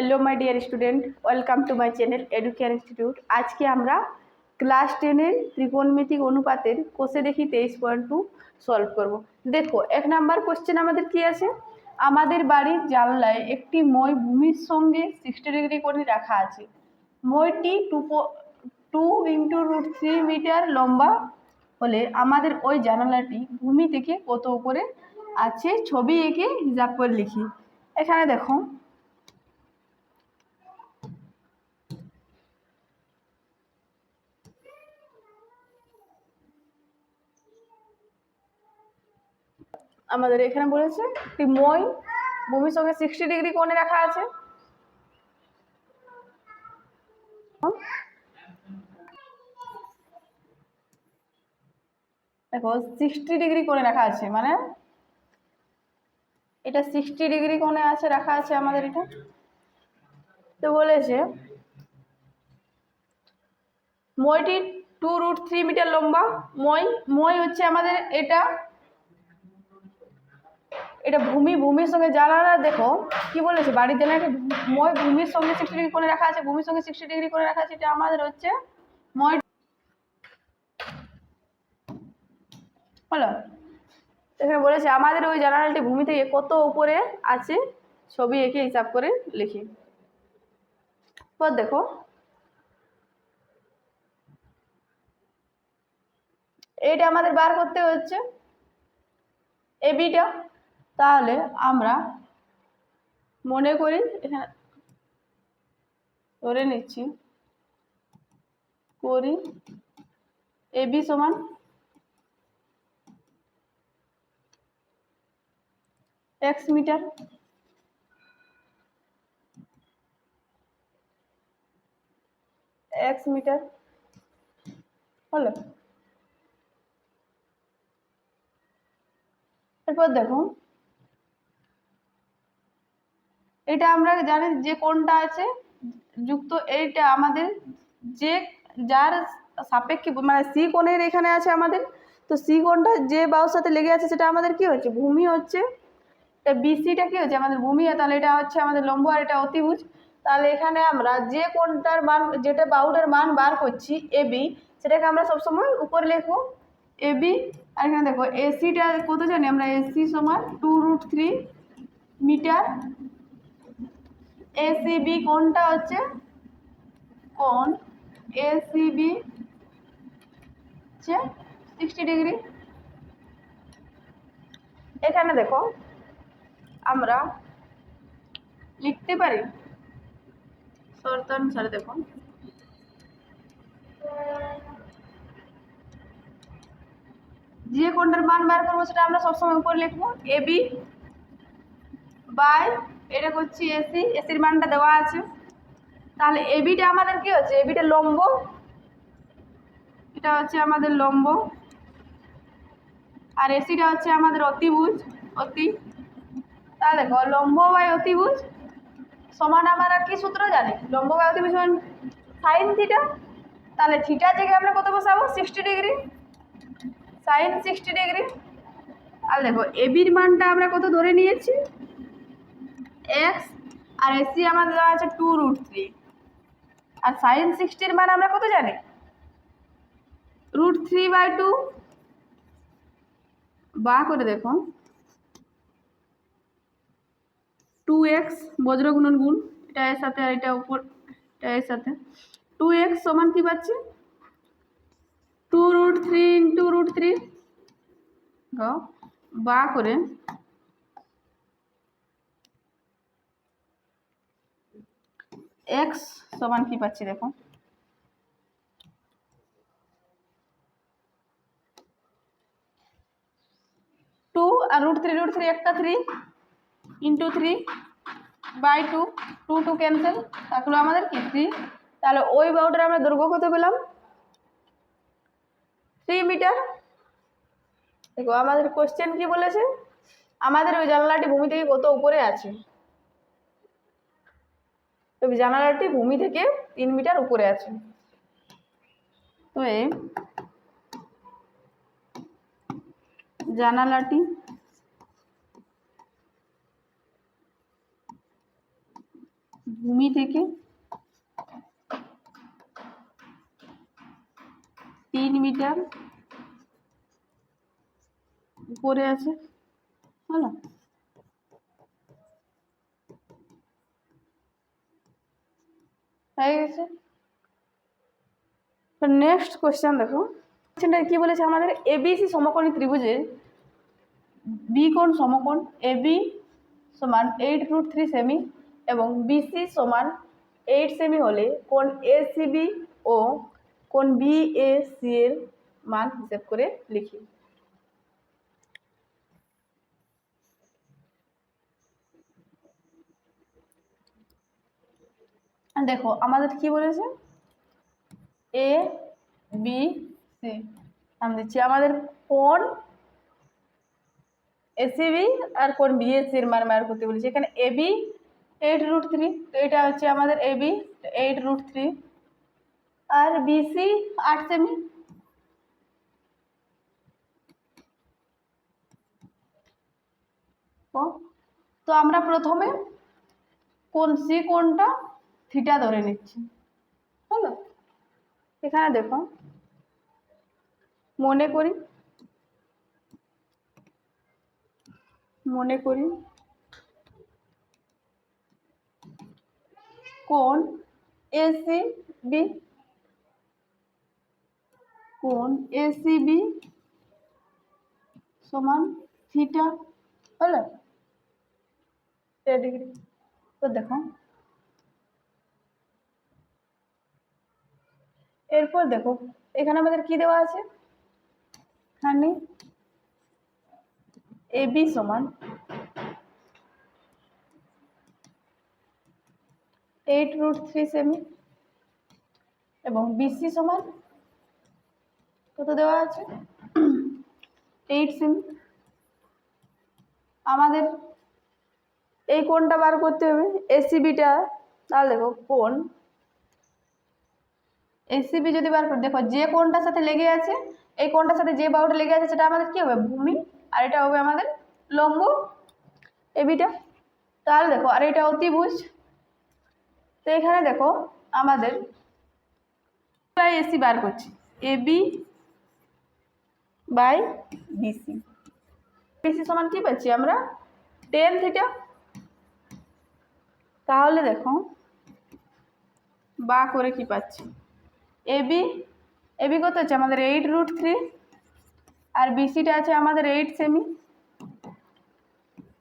Hello my dear student welcome to my channel Educare institute আজকে আমরা class টেনের ত্রিকোণমিতিক অনুপাতের কোষে দেখি তেইশ পয়েন্ট টু সলভ করব। দেখো, এক নাম্বার কোশ্চেন আমাদের কি আছে? আমাদের বাড়ির জানলায় একটি মই ভূমির সঙ্গে সিক্সটি ডিগ্রি করে রাখা আছে। মইটি two two into root three metre লম্বা হলে আমাদের ওই জানালাটি ভূমি থেকে কত উপরে আছে, ছবি এঁকে হিসাব করে লিখি। এখানে দেখো আমাদের এখানে বলেছে একটি মই ভূমির সঙ্গে সিক্সটি ডিগ্রি কোণে রাখা আছে। দেখো সিক্সটি ডিগ্রি কোণে রাখা আছে মানে এটা সিক্সটি ডিগ্রি কোণে আছে, রাখা আছে আমাদের এটা। তো বলেছে মইটি টু রুট থ্রি মিটার লম্বা মই মই হচ্ছে আমাদের এটা এটা ভূমি, ভূমির সঙ্গে জানালা দেখো, কি বলেছে? বাড়ির জানালাটা মই ভূমির সঙ্গে সিক্সটি ডিগ্রি করে রাখা আছে, ভূমির সঙ্গে সিক্সটি ডিগ্রি করে রাখা আছে, এটা আমাদের হচ্ছে মই হলো? এখানে বলেছে, আমাদের ওই জানালাটি ভূমি থেকে কত উপরে আছে? ছবি এঁকে হিসাব করে লিখি। পর দেখো। এইটা আমাদের বার করতে হচ্ছে। এবিটা তাহলে আমরা মনে করি এখানে ধরে নিচ্ছি, করি এবি সমান এক্স মিটার। এক্স মিটার হলো। এরপর দেখুন এটা আমরা জানি যে কোনটা আছে, যুক্ত এইটা আমাদের যে, যার সাপেক্ষে মানে সি কোণের এখানে আছে আমাদের, তো সি কোণটা যে বাহুর সাথে লেগে আছে সেটা আমাদের কি হচ্ছে? ভূমি হচ্ছে। এটা বিসিটা কি হচ্ছে? আমাদের ভূমি, তাহলে এটা হচ্ছে আমাদের লম্ব আর এটা অতিভুজ। তাহলে এখানে আমরা যে কোণটার মান, যেটা বাহুটার মান বার করছি, এ বি, সেটাকে আমরা সবসময় উপরে লিখব, এ বি, আর এখানে দেখো এসিটা কত জানি? আমরা এসি সমান two root three metre ACB কোনটা হচ্ছে কোন? এসিবি হচ্ছে সিক্সটি ডিগ্রি এখানে দেখো, আমরা লিখতে পারি। শর্ত অনুসারে দেখুন যে কোনটার মান বার করব সেটা আমরা সবসময় উপরে লিখব। এ বি বাই এটা করছি এসি এসির মানটা দেওয়া আছে। তাহলে এবিটা আমাদের কি হচ্ছে? এবিটা লম্ব। এটা হচ্ছে আমাদের লম্ব। আর এসিটা হচ্ছে আমাদের অতিভুজ, অতি। তাহলে দেখো, লম্ব বাই অতিভুজ সমান আমরা কি সূত্র জানি? লম্ব বাই অতিভুজ সমান সাইন থিটা তাহলে থিটার জায়গায় আমরা কত বসাবো? Sixty degree sine sixty degree আর দেখো এবির মানটা আমরা কত ধরে নিয়েছি? এক্স আর এসি আমাদের দেওয়া আছে টু রুট থ্রি আর সাইন সিক্সটির মান আমরা কত জানি? রুট থ্রি বাই টু বা করে দেখো টু এক্স বজ্র গুণন গুণ, এটা এর সাথে আর এটা উপর, এটা এর সাথে। টু এক্স সমান কি পাচ্ছি? Two root three into root three বা করে এক্স সমান কি পাচ্ছি দেখো? টু আর রুট থ্রি রুট থ্রি একটা three into three by two two two cancel থাকল আমাদের কি থ্রি তাহলে ওই বাউটার আমরা দৈর্ঘ্য কত পেলাম? থ্রি মিটার দেখো, আমাদের কোশ্চেন কি বলেছে? আমাদের ওই জানলাটি ভূমি থেকে কত উপরে আছে? তো জানালাটি ভূমি থেকে তিন মিটার উপরে আছে। তো জানালাটি ভূমি থেকে তিন মিটার উপরে আছে। হলো? হয়ে গেছে। নেক্সট কোয়েশ্চেন দেখো। কোয়েশ্চেনটা কি বলেছে? আমাদের এবিসি সমকোণী ত্রিভুজের বি কোণ সমকোণ এবি সমান এইট রুট থ্রি সেমি এবং বিসি সমান এইট সেমি হলে কোণ এসিবি ও কোণ বিএসি এর মান হিসেব করে লিখি। দেখো, আমাদের কি বলেছে? এ বি সি আমি দিচ্ছি। আমাদের কোন এসিবি আর কোন বিএসসি এর মান বার করতে বলেছে। এখানে এবি এইট রুট থ্রি তো এটা হচ্ছে আমাদের এবি এইট রুট থ্রি আর বিসি আট সেমি তো আমরা প্রথমে কোন সি কোনটা থিটা ধরে নিচ্ছি। হলো? এখানে দেখো। মনে করি। মনে করি। কোন এসি বি কোন এসি বি সমান থিটা? হলো? ডিগ্রি তো দেখো। এরপর দেখো, এখানে আমাদের কি দেওয়া আছে? এখানে এ বি সমান এইট রুট থ্রি সেমি এবং বিসি সমান কত দেওয়া আছে? এইট সেমি। আমাদের এই কোণটা বার করতে হবে এসিবিটা তাহলে দেখো কোণ এসিবি যদি বার করে, দেখো যে কোনটার সাথে লেগে আছে, এই কোনটার সাথে যে বাহুটা লেগে আছে, সেটা আমাদের কি হবে? ভূমি, আর এটা হবে আমাদের লম্ব এবিটা তাহলে দেখো, আর এটা অতিভুজ। তো এখানে দেখো, আমাদের বাই এসি বার করছি। এবি বাই বিসি বিসি সমান কি পাচ্ছি আমরা? টেন থিটা তাহলে দেখো, বা করে কি পাচ্ছি? এবি এবি কত হচ্ছে? আমাদের এইট রুট থ্রি আর বিসিটা আছে আমাদের এইট সেমি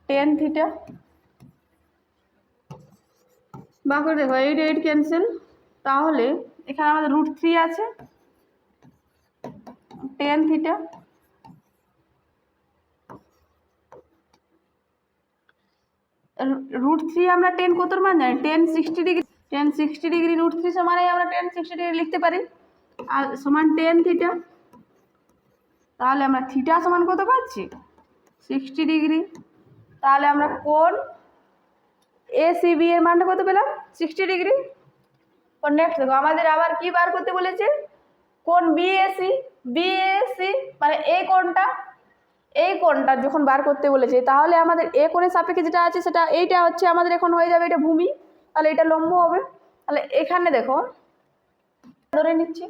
টেন থিটা বা করে দেখো এইট এইট ক্যান্সেল তাহলে এখানে আমাদের রুট থ্রি আছে টেন থিটা রুট থ্রি আমরা টেন কতর মান জানি? Tan sixty degree tan sixty degree root three সমানেই আমরা টেন সিক্সটি ডিগ্রি লিখতে পারি। আর সমান টেন থিটা তাহলে আমরা থিটা সমান কত পাচ্ছি? সিক্সটি ডিগ্রি তাহলে আমরা কোন এ সি বি এর মানটা কত পেলাম? সিক্সটি ডিগ্রি নেক্সট দেখো, আমাদের আবার কি বার করতে বলেছে? কোন বিএসি বিএসি মানে এই কোনটা? এই কোণটা যখন বার করতে বলেছে, তাহলে আমাদের এ কোণের সাপেক্ষে যেটা আছে সেটা, এইটা হচ্ছে আমাদের এখন হয়ে যাবে এটা ভূমি। তাহলে এটা লম্ব হবে। তাহলে এখানে দেখো, ধরে নিচ্ছি।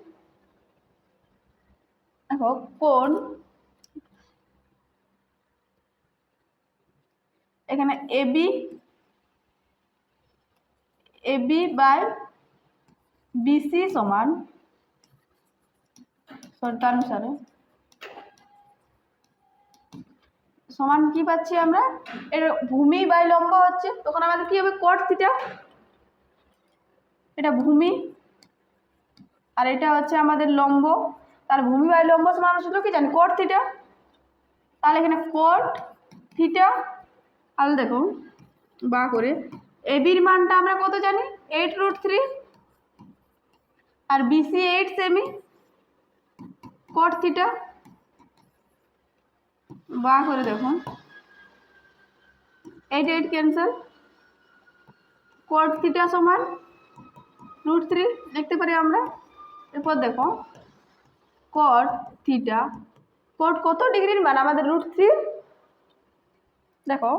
দেখো কোন এখানে এবি এবি বাই বিসি সমান শর্তানুসারে সমান কি পাচ্ছি আমরা? এর ভূমি বাই লম্ব হচ্ছে, তখন আমাদের কি হবে? কট থিটা ভূমি। আর এটা হচ্ছে আমাদের লম্ব। তার ভূমি বাই লম্ব সমান সূত্র কি জানি? কট থিটা তাহলে এখানে কট থিটা তাহলে দেখো বা করে। এবির মানটা আমরা কত জানি? এইট রুট থ্রি আর বিসি এইট সেমি কট থিটা বা করে দেখুন। Eight eight cancel cot theta সমান রুট থ্রি লিখতে পারি আমরা? এরপর দেখো কট থিটা কট কত ডিগ্রির মান? আমাদের রুট থ্রি দেখো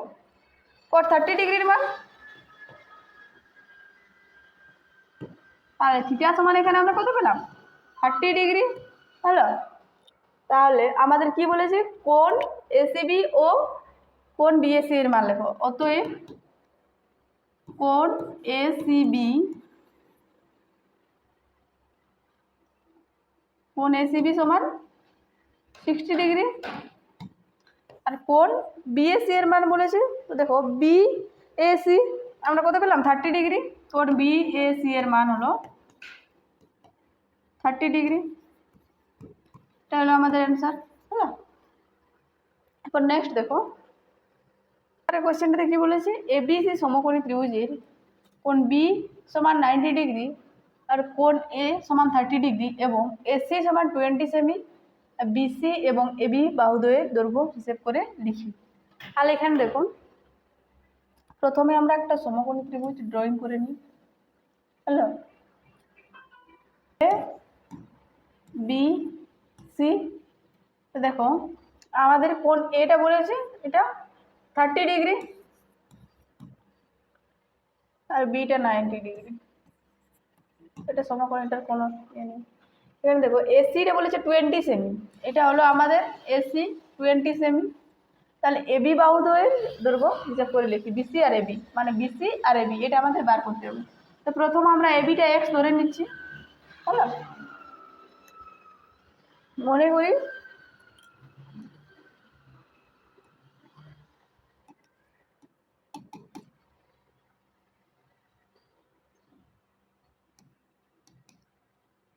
কট থার্টি ডিগ্রির মান। তাহলে থিটা সমান এখানে আমরা কত পেলাম? থার্টি ডিগ্রি, হলো? তাহলে আমাদের কি বলেছে? কোন এসিবি ও কোন বিএসসি এর মান লেখো। অতএব কোন এসিবি কোন এসিবি সমান সিক্সটি ডিগ্রি আর কোন বিএসসি এর মান বলেছে? তো দেখো বি এসি আমরা কত পেলাম? থার্টি ডিগ্রি কোন বিএসি এর মান হলো থার্টি ডিগ্রি এটা হলো আমাদের অ্যান্সার হলো? এরপর নেক্সট দেখো। আরে কোশ্চেনটাতে কী বলেছে। এবিসি সমকোণী ত্রিভুজের কোন বি সমান নাইনটি ডিগ্রি আর কোণ এ সমান থার্টি ডিগ্রি এবং এসি সমান টোয়েন্টি সেমি বিসি এবং এবি বাহুদ্বয়ের দৈর্ঘ্য হিসেব করে লিখি। তাহলে এখানে দেখুন, প্রথমে আমরা একটা সমকোণী ত্রিভুজ ড্রয়িং করে নিই। হ্যালো বি সি দেখো, আমাদের কোন এটা বলেছে, এটা থার্টি ডিগ্রি আর বিটা নাইনটি ডিগ্রি এটা সমকোণ কোনো ইয়ে নেই। এখানে দেখো এসিটা বলেছে টোয়েন্টি সেমি এটা হলো আমাদের এসি টোয়েন্টি সেমি তাহলে এবি বাহুদ্বয়ের দৈর্ঘ্য হিসাব করে লিখি। বিসি আর এবি মানে বিসি আর এবি এটা আমাদের বার করতে হবে। তো প্রথম আমরা এবিটা এক্স ধরে নিচ্ছি। হলো? মনে করি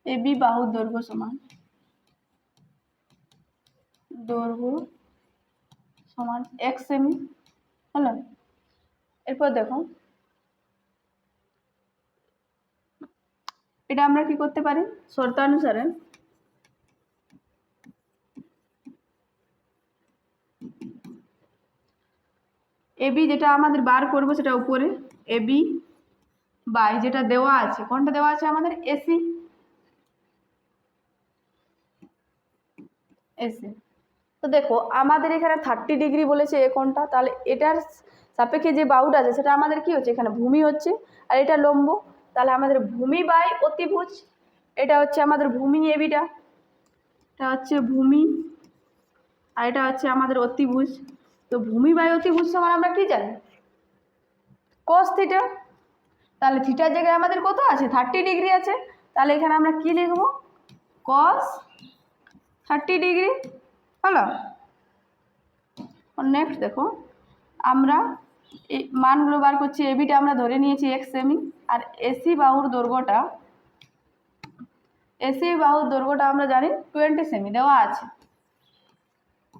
এবি বাহুর দৈর্ঘ্য সমান। দৈর্ঘ্য সমান এক সেমি হলো? এরপর দেখো। এটা আমরা কি করতে পারি? শর্তানুসারে এবি যেটা আমাদের বার করব সেটা উপরে, এবি বাই যেটা দেওয়া আছে, কোনটা দেওয়া আছে আমাদের? এসি। এসি। তো দেখো, আমাদের এখানে থার্টি ডিগ্রি বলেছে এ কোনটা তাহলে এটার সাপেক্ষে যে বাউটা আছে, সেটা আমাদের কি হচ্ছে? এখানে ভূমি হচ্ছে, আর এটা লম্ব। তাহলে আমাদের ভূমি বাই অতিভুজ, এটা হচ্ছে আমাদের ভূমি এবিটা এটা হচ্ছে ভূমি, আর এটা হচ্ছে আমাদের অতিভুজ। তো ভূমি বাই অতিভুজ সমান আমরা কি জানি? কস থিটা তাহলে থিটার জায়গায় আমাদের কত আছে? থার্টি ডিগ্রি আছে। তাহলে এখানে আমরা কি লিখব? কস থার্টি ডিগ্রি, হলো? নেক্সট দেখো, আমরা এই মানগুলো বার করছি এবিটা আমরা ধরে নিয়েছি এক্স সেমি আর এসি বাহুর দৈর্ঘ্যটা এসি বাহুর দৈর্ঘ্যটা আমরা জানি টোয়েন্টি সেমি দেওয়া আছে।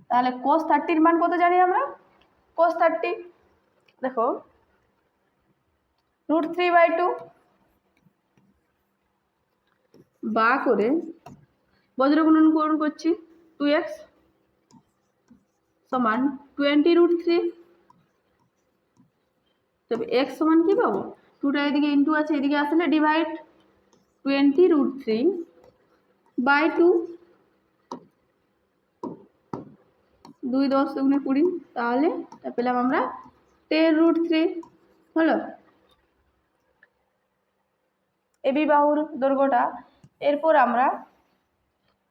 তাহলে কোস থার্টির মান কত জানি আমরা? কোস থার্টি দেখো রুট থ্রি বাই টু বা করে বজ্রগুণন করছি টু এক্স সমান টোয়েন্টি রুট থ্রি তবে এক্স সমান কী পাবো? টুটা এদিকে ইন্টু আছে, এদিকে আসলে divide twenty root three by two দুই দশ দুগুণে কুড়ি, তাহলে তা পেলাম আমরা টেন রুট থ্রি হলো? এবি বাহুর দৈর্ঘ্যটা, এরপর আমরা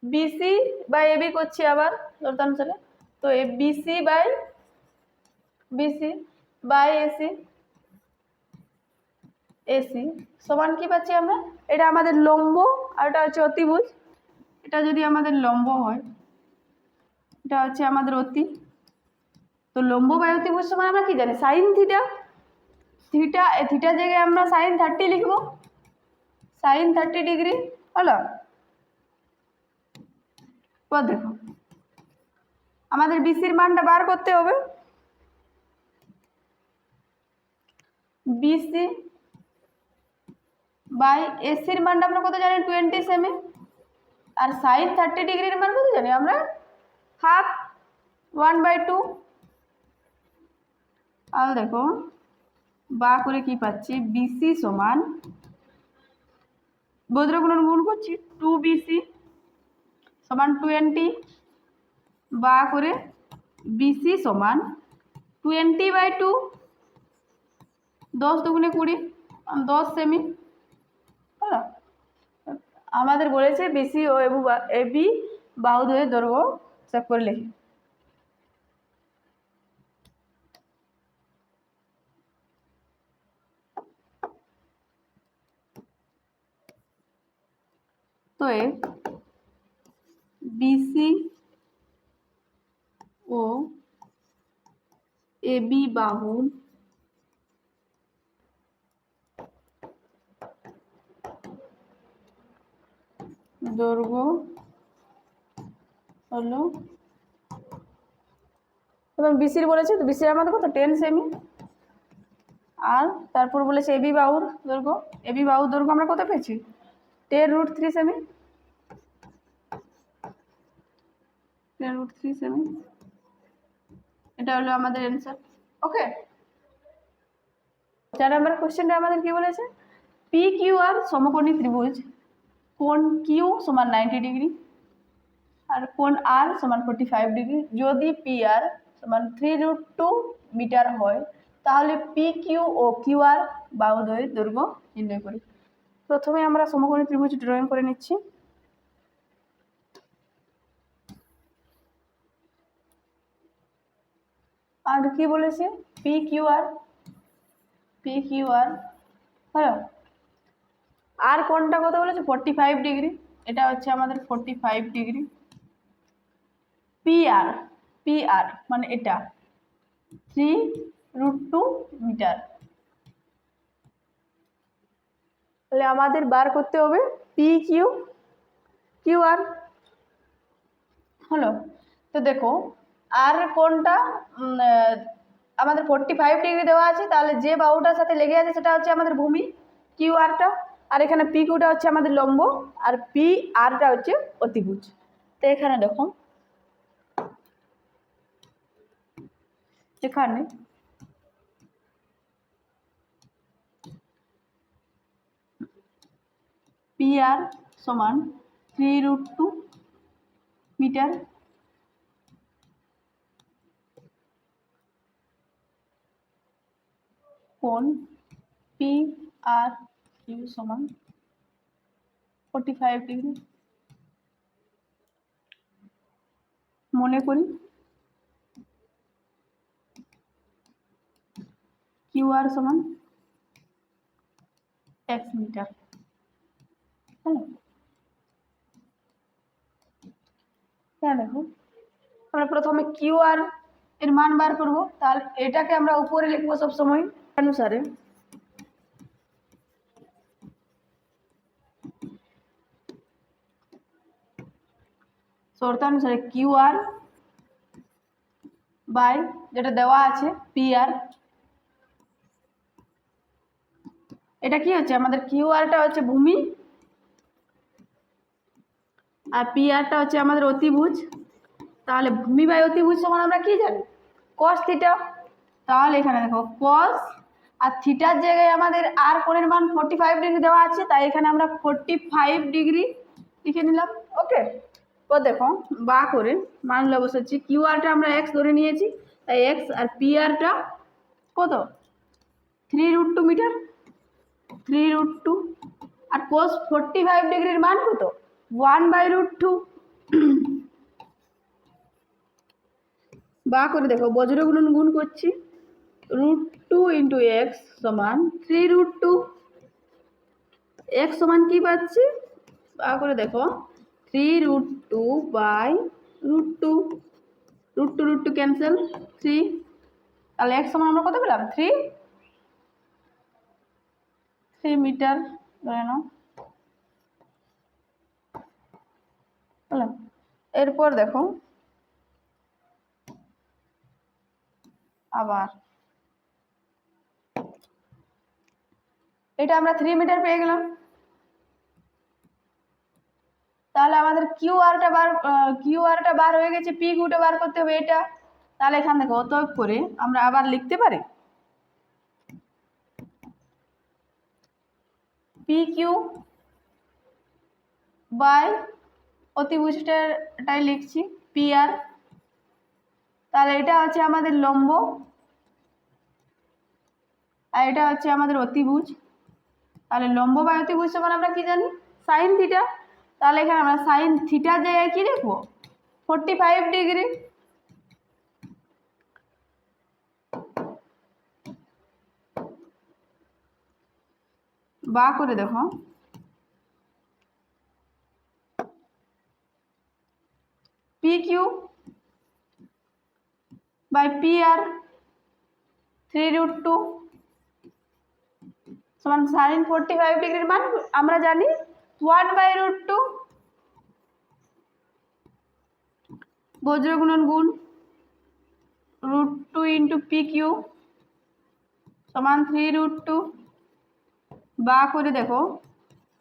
বিসি বাই এবি করছি আবার দর্তানুসারে তো এ BC by BC by AC AC সমান কি পাচ্ছি আমরা? এটা আমাদের লম্ব আর এটা হচ্ছে অতিভুজ। এটা যদি আমাদের লম্ব হয়, এটা হচ্ছে আমাদের অতি। তো লম্ব বাই অতিভুজ সমান আমরা কি জানি? সাইন থিটা থিটা থিটার জায়গায় আমরা সাইন থার্টি লিখব। সাইন থার্টি ডিগ্রি হলো? পর দেখো। আমাদের বিসির মানটা বার করতে হবে। বিসি বাই এসির মানটা আমরা কত জানি? টোয়েন্টি সেমি আর সাইন থার্টি ডিগ্রির মান কত জানি আমরা? হাফ ওয়ান বাই টু আর দেখো, বা করে কি পাচ্ছি? বিসি সমান বজ্রগুণন গুণ করছি টু বিসি। সমান টোয়েন্টি বা করে বিসি সমান টোয়েন্টি বাই টু দশ দুগুণে কুড়ি, দশ সেমি হলো? আমাদের বলেছে বিসি ও এবু এবি বাহুদ্বয়ের দৈর্ঘ্য হিসাব করে লিখি। তো এ বিসি ও এবি বাহুর দৈর্ঘ্য হলো এবং বিসির বলেছে, তো বিসির আমাদের কত? টেন সেমি আর তারপর বলেছে এবি বাহুর দৈর্ঘ্য এবি বাহুর দৈর্ঘ্য আমরা কত পেয়েছি? টেন রুট থ্রি সেমি টেন রুট থ্রি সেমি এটা হলো আমাদের অ্যান্সার ওকে চার নম্বর কোশ্চেনটা আমাদের কি বলেছে? পি কিউ আর সমকোণী ত্রিভুজ। কোণ কিউ সমান নাইনটি ডিগ্রি আর কোণ আর সমান ফোর্টি ফাইভ ডিগ্রি যদি পি আর সমান থ্রি রুট টু মিটার হয়, তাহলে পি কিউ ও কিউ আর বাহুদ্বয়ের দৈর্ঘ্য নির্ণয় করি। প্রথমে আমরা সমকোণী ত্রিভুজ ড্রয়িং করে নিচ্ছি। আর কি বলেছে? P Q R P Q R hello আর কোনটা কত বলেছে? ফোর্টি ফাইভ ডিগ্রি এটা হচ্ছে আমাদের forty five degree P R P R মানে এটা। থ্রি রুট টু মিটার তাহলে আমাদের বার করতে হবে পি কিউ কিউ আর হলো তো দেখো আর কোনটা? আমাদের ফোর্টি ফাইভ ডিগ্রি দেওয়া আছে, তাহলে যে বাহুটার সাথে লেগে আছে সেটা হচ্ছে আমাদের ভূমি কিউ আরটা আর এখানে পি কিউটা হচ্ছে আমাদের লম্ব, আর পি আরটা হচ্ছে অতিভুজ। তো এখানে দেখো। এখানে পি আর সমান থ্রি রুট টু মিটার কোণ পি আর কিউ সমান ফোর্টি ফাইভ ডিগ্রি মনে করি। কিউ আর সমান এক্স মিটার। হ্যাঁ। হ্যাঁ দেখো। আমরা প্রথমে কিউ আর এর মান বার করব, তাহলে এটাকে আমরা উপরে লিখব সব সময় অনুসারে শর্তানুসারে কিউ আর বাই যেটা দেওয়া আছে পি আর এটা কি হচ্ছে? আমাদের কিউ আরটা হচ্ছে ভূমি, আর পি আরটা হচ্ছে আমাদের অতিভুজ। তাহলে ভূমি বাই অতিভুজ সমান আমরা কি জানি? কস থিটা তাহলে এখানে দেখো কস আর থিটার জায়গায় আমাদের আর কোণের মান ফোর্টি ফাইভ ডিগ্রি দেওয়া আছে, তাই এখানে আমরা ফোর্টি ফাইভ ডিগ্রি লিখে নিলাম। ওকে তো দেখো, বা করে মানলে বসাচ্ছি কিউ আরটা আমরা এক্স ধরে নিয়েছি, তাই এক্স আর পি আরটা কত? Three root two metre three root two আর কোস ফোর্টি ফাইভ ডিগ্রির মান কত? ওয়ান বাই রুট টু বা করে দেখো বজ্র গুণন গুণ করছি। রুট টু ইন্টু এক্স সমান থ্রি রুট টু এক্স সমান কি পাচ্ছি? বা করে দেখো। Three root two by root two root two root two cancel three তাহলে এক্স সমান আমরা কত পেলাম? থ্রি থ্রি মিটার ধরে নাও। এরপর দেখো। আবার। এটা আমরা থ্রি মিটার পেয়ে গেলাম। তাহলে আমাদের কিউ আরটা বার কিউ আরটা বার হয়ে গেছে পি কিউটা বার করতে হবে এটা। তাহলে এখান থেকে অতএব করে আমরা আবার লিখতে পারি। পি কিউ বাই অতিভুজটাটাই লিখছি পি আর তাহলে এটা হচ্ছে আমাদের লম্ব, আর এটা হচ্ছে আমাদের অতিভুজ। তাহলে লম্ব বাই অতিভুজ সমান আমরা কি জানি? সাইন থিটা তাহলে এখানে আমরা সাইন থিটার জায়গায় কী লিখব? ফোরটি ফাইভ ডিগ্রি বা করে দেখো। P Q by P R three root two সমান সাইন ফোরটি ফাইভ ডিগ্রির মান, আমরা জানি ওয়ান বাই রুট টু বজ্র গুণন গুণ root two into P Q সমান থ্রি রুট টু বা করে দেখো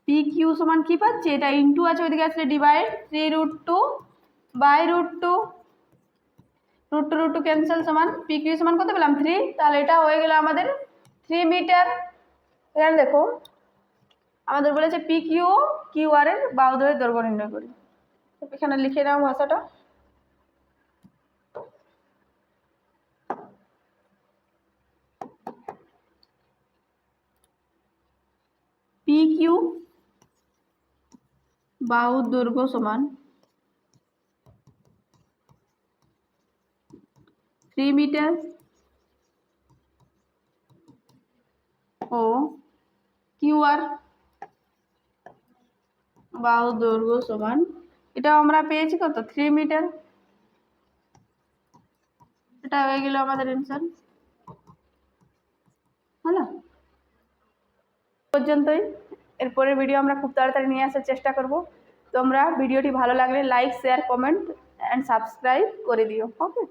পি কিউ সমান কী পাচ্ছি? এটা ইন্টু আছে ওইদিকে আসলে divide three root two by root two root two root two cancel সমান পি কিউ সমান কত পেলাম? থ্রি তাহলে এটা হয়ে গেল আমাদের থ্রি মিটার এখানে দেখো, আমাদের বলেছে পি কিউ আর এর বাহুদয়ের দৈর্ঘ্য নির্ণয় করি। এখানে লিখে নাও ভাষাটা। পি কিউ বাহুর দৈর্ঘ্য সমান থ্রি মিটার ও কিউআর বাহু দৈর্ঘ্য সমান। এটা আমরা পেয়েছি কত? থ্রি মিটার এটা হয়ে গেল আমাদের অ্যান্সার হলো? পর্যন্তই। এরপরের ভিডিও আমরা খুব তাড়াতাড়ি নিয়ে আসার চেষ্টা করব। তোমরা ভিডিওটি ভালো লাগলে like share comment and subscribe করে দিও ওকে